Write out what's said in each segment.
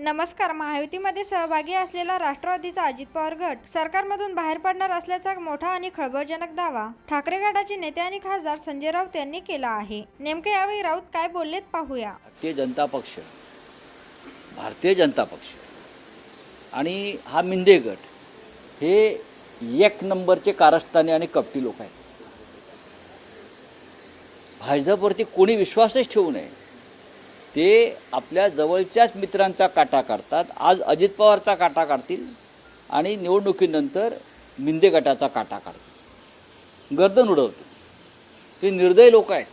नमस्कार महायुतीमध्ये सहभागी असलेला राष्ट्रवादीचा अजित पवार गट सरकारमधून बाहेर पडणार असल्याचा मोठा आणि खळबळजनक दावा ठाकरे गटाचे नेते आणि खासदार संजय राऊत यांनी केला आहे. नेमके यावेळी राऊत काय बोललेत पाहूया. भारतीय जनता पक्ष. भारतीय जनता पक्ष. आणि हा मिंदे गट. हे एक नंबरचे कारस्थानी आणि कपटी लोक आहेत. भाजपवरती कोणी विश्वासच ठेवू नये. ते आपल्या जवळच्याच मित्रांचा काटा काढतात. आज अजित पवारचा काटा काढतील आणि निवडणुकीनंतर मिंदे गटाचा काटा काढतील. गर्दन उडवतील. हे निर्दयी लोक आहेत.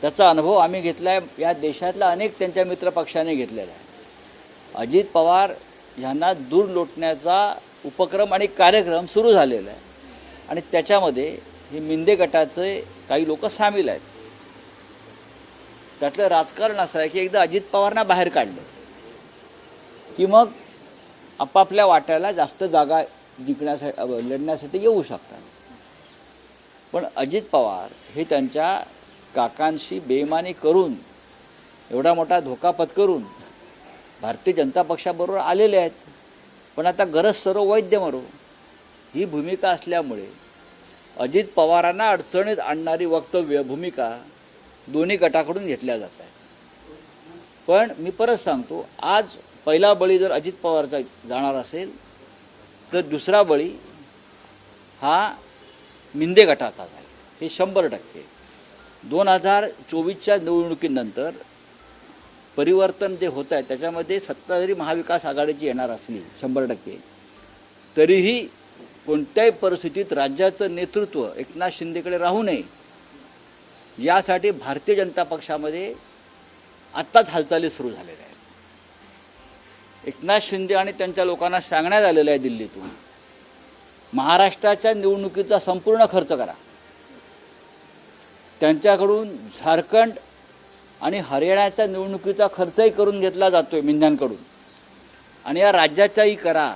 त्याचा अनुभव आम्ही घेतला आहे या देशातल्या अनेक त्यांच्या मित्रपक्षाने घेतलेला आहे. अजित पवार यांना दूर लोटण्याचा उपक्रम आणि कार्यक्रम सुरू झालेला आहे. आणि त्याच्यामध्ये हे मिंदे गटाचे काही लोक सामील आहेत. त्यातलं राजकारण असं आहे की एकदा अजित पवारांना बाहेर काढलं की मग आपापल्या वाट्याला जास्त जागा जिंकण्यासाठी लढण्यासाठी येऊ शकतात. पण अजित पवार हे त्यांच्या काकांशी बेईमानी करून एवढा मोठा धोका पत्करून भारतीय जनता पक्षाबरोबर आलेले आहेत. पण आता गरज सर्व वैद्य मरो ही भूमिका असल्यामुळे अजित पवारांना अडचणीत आणणारी वक्तव्य भूमिका दोन्ही गटाकडून घेतल्या जात आहेत. पण मी परत सांगतो आज पहिला बळी जर अजित पवारचा जाणार असेल तर दुसरा बळी हा मिंदे गटाचा आहे. हे शंभर टक्के. दोन हजार चोवीसच्या निवडणुकीनंतर परिवर्तन जे होत आहे त्याच्यामध्ये सत्ता जरी महाविकास आघाडीची येणार असली शंभर टक्के तरीही कोणत्याही परिस्थितीत राज्याचं नेतृत्व एकनाथ शिंदेकडे राहू नये यासाठी भारतीय जनता पक्षामध्ये आत्ताच हालचाली सुरू झालेल्या आहेत. एकनाथ शिंदे आणि त्यांच्या लोकांना सांगण्यात आलेलं आहे दिल्लीतून महाराष्ट्राच्या निवडणुकीचा संपूर्ण खर्च करा. त्यांच्याकडून झारखंड आणि हरियाणाच्या निवडणुकीचा खर्चही करून घेतला जातो आहे मिंध्यांकडून आणि या राज्याच्याही करा.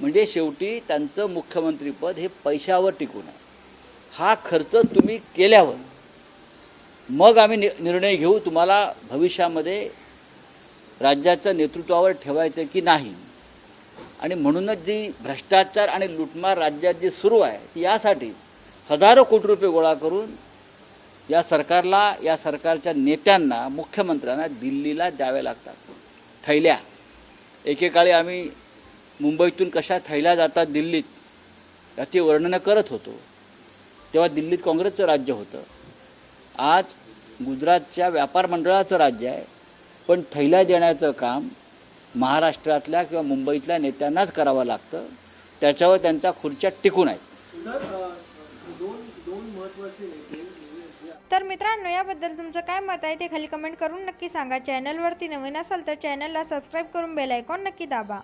म्हणजे शेवटी त्यांचं मुख्यमंत्रीपद हे पैशावर टिकून आहे. हा खर्च तुम्ही केल्यावर मग आम्ही नि निर्णय घेऊ तुम्हाला भविष्यामध्ये राज्याच्या नेतृत्वावर ठेवायचं की नाही. आणि म्हणूनच जी भ्रष्टाचार आणि लुटमार राज्यात जी सुरू आहे ती यासाठी हजारो कोटी रुपये गोळा करून या सरकारला या सरकारच्या नेत्यांना मुख्यमंत्र्यांना दिल्लीला द्यावे लागतात. थैल्या. एकेकाळी आम्ही मुंबईतून कशा थैल्या जातात दिल्लीत याची वर्णनं करत होतो. तेव्हा दिल्लीत काँग्रेसचं राज्य होतं. आज गुजरातच्या व्यापार मंडळाचं राज्य आहे पण थैल्या देण्याचं काम महाराष्ट्रातल्या किंवा मुंबईतल्या नेत्यांनाच करावं लागतं. त्याच्यावर त्यांच्या खुर्च्या टिकून आहेत. तर मित्रांनो याबद्दल तुमचं काय मत आहे ते खाली कमेंट करून नक्की सांगा. चॅनलवरती नवीन असाल तर चॅनलला सबस्क्राईब करून बेल आयकॉन नक्की दाबा.